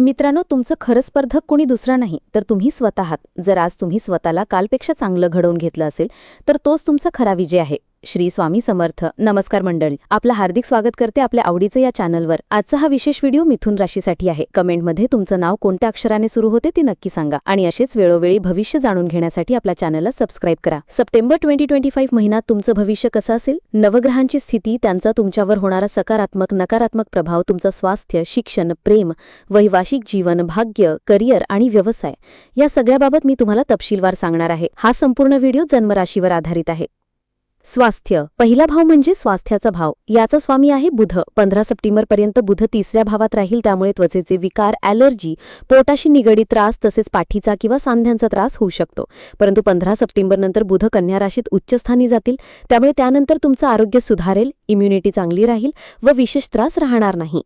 मित्रांनो तुमचं खरं स्पर्धक कोणी दुसरा नाही तर तुम्ही स्वतः आहात. जर आज तुम्ही स्वतःला कालपेक्षा चांगलं घडवून घेतलं असेल तर तोच तुमचा खरा विजय आहे. श्री स्वामी समर्थ. नमस्कार मंडळी. आपलं हार्दिक स्वागत करते आपल्या आवडीचं या चॅनलवर. आजचा हा विशेष व्हिडिओ मिथुन राशीसाठी आहे. कमेंटमध्ये तुमचं नाव कोणत्या अक्षराने सुरू होते ते नक्की सांगा. आणि असेच वेळोवेळी भविष्य जाणून घेण्यासाठी आपल्या चॅनलला सबस्क्राईब करा. सप्टेंबर ट्वेंटी ट्वेंटी फाईव्ह महिन्यात तुमचं भविष्य कसं असेल? नवग्रहांची स्थिती त्यांचा तुमच्यावर होणारा सकारात्मक नकारात्मक प्रभाव तुमचं स्वास्थ्य शिक्षण प्रेम वैवाहिक जीवन भाग्य करिअर आणि व्यवसाय या सगळ्याबाबत मी तुम्हाला तपशीलवार सांगणार आहे. हा संपूर्ण व्हिडिओ जन्मराशीवर आधारित आहे. स्वास्थ्य. पहिला भाव म्हणजे स्वास्थ्याचा भाव. याचा स्वामी आहे बुध. पंधरा सप्टेंबरपर्यंत बुध तिसऱ्या भावात राहील त्यामुळे त्वचेचे विकार ॲलर्जी पोटाशी निगडीत त्रास तसेच पाठीचा किंवा सांध्यांचा त्रास होऊ शकतो. परंतु पंधरा सप्टेंबरनंतर बुध कन्या राशीत उच्चस्थानी जातील. त्यामुळे त्यानंतर तुमचं आरोग्य सुधारेल इम्युनिटी चांगली राहील व विशेष त्रास राहणार नाही.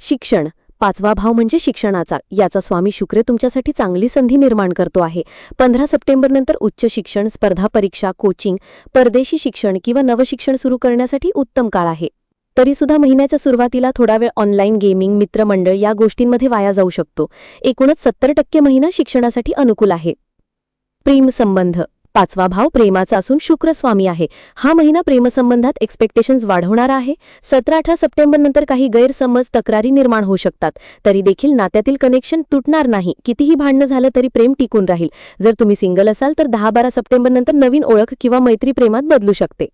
शिक्षण. पाचवा भाव म्हणजे शिक्षणाचा. याचा स्वामी शुक्र तुमच्यासाठी चांगली संधी निर्माण करतो आहे. पंधरा सप्टेंबरनंतर उच्च शिक्षण स्पर्धा परीक्षा कोचिंग परदेशी शिक्षण किंवा नवशिक्षण सुरू करण्यासाठी उत्तम काळ आहे. तरीसुद्धा महिन्याच्या सुरुवातीला थोडा वेळ ऑनलाईन गेमिंग मित्रमंडळ या गोष्टींमध्ये वाया जाऊ शकतो. एकूणच सत्तर टक्के महिना शिक्षणासाठी अनुकूल आहे. प्रेम संबंध पाचवा भाव प्रेमाचा असून शुक्र स्वामी आहे. हा महिना प्रेमसंबंधात एक्सपेक्टेशन्स वाढवणारा आहे. सतरा अठरा सप्टेंबरनंतर काही गैरसमज तक्रारी निर्माण होऊ शकतात. तरी देखील नात्यातील कनेक्शन तुटणार नाही. कितीही भांडणं झालं तरी प्रेम टिकून राहील. जर तुम्ही सिंगल असाल तर दहा बारा सप्टेंबरनंतर नवीन ओळख किंवा मैत्री प्रेमात बदलू शकते.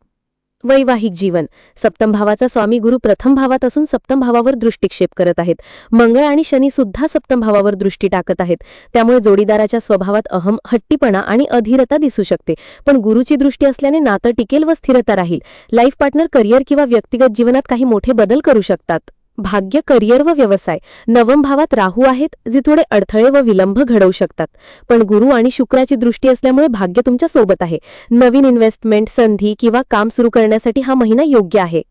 वैवाहिक जीवन. सप्तम भावाचा स्वामी गुरु प्रथम भावात असून सप्तम भावावर दृष्टिक्षेप करत आहेत. मंगळ आणि शनी सुद्धा सप्तम भावावर दृष्टी टाकत आहेत. त्यामुळे जोडीदाराच्या स्वभावात अहम हट्टीपणा आणि अधीरता दिसू शकते. पण गुरुची दृष्टी असल्याने नातं टिकेल व स्थिरता राहील. लाईफ पार्टनर करिअर किंवा व्यक्तिगत जीवनात काही मोठे बदल करू शकतात. भाग्य करिअर व व्यवसाय. नवम भावात राहू आहेत जे थोडे अडथळे व विलंब घडवू शकतात. पण गुरु आणि शुक्राची दृष्टी असल्यामुळे भाग्य तुमच्यासोबत आहे. नवीन इन्व्हेस्टमेंट संधी किंवा काम सुरू करण्यासाठी हा महिना योग्य आहे.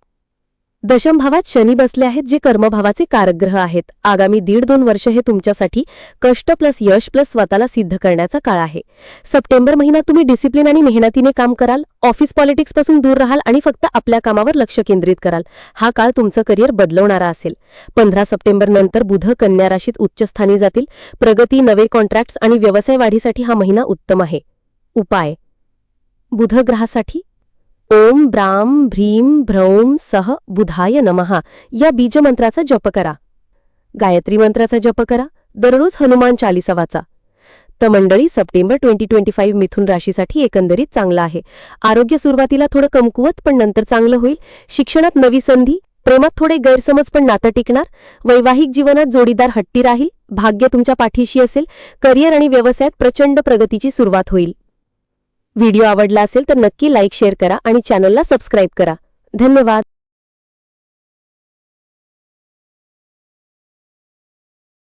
दशम भावात शनी बसले आहेत जे कर्मभावाचे कारग्रह आहेत. आगामी दीड दोन वर्ष हे तुमच्यासाठी कष्ट प्लस यश प्लस स्वतःला सिद्ध करण्याचा काळ आहे. सप्टेंबर महिना तुम्ही डिसिप्लिन आणि मेहनतीने काम कराल ऑफिस पॉलिटिक्सपासून दूर राहाल आणि फक्त आपल्या कामावर लक्ष केंद्रित कराल. हा काळ तुमचं करिअर बदलवणारा असेल. पंधरा सप्टेंबर नंतर बुध कन्या राशीत उच्चस्थानी जातील. प्रगती नवे कॉन्ट्रॅक्ट्स आणि व्यवसाय वाढीसाठी हा महिना उत्तम आहे. उपाय. बुध ग्रहासाठी ओम ब्राम भ्रीम भ्रौम सह बुधाय नमहा या बीजमंत्राचा जप करा. गायत्री मंत्राचा जप करा. दररोज हनुमान चालिसा वाचा. तर मंडळी सप्टेंबर ट्वेंटी ट्वेंटी फाईव्ह मिथुन राशीसाठी एकंदरीत चांगला आहे. आरोग्य सुरुवातीला थोडं कमकुवत पण नंतर चांगलं होईल. शिक्षणात नवी संधी प्रेमात थोडे गैरसमज पण नातं टिकणार. वैवाहिक जीवनात जोडीदार हट्टी राहील. भाग्य तुमच्या पाठीशी असेल. करिअर आणि व्यवसायात प्रचंड प्रगतीची सुरुवात होईल. व्हिडिओ आवडला असेल तर नक्की लाईक शेअर करा आणि चॅनलला सबस्क्राईब करा. धन्यवाद.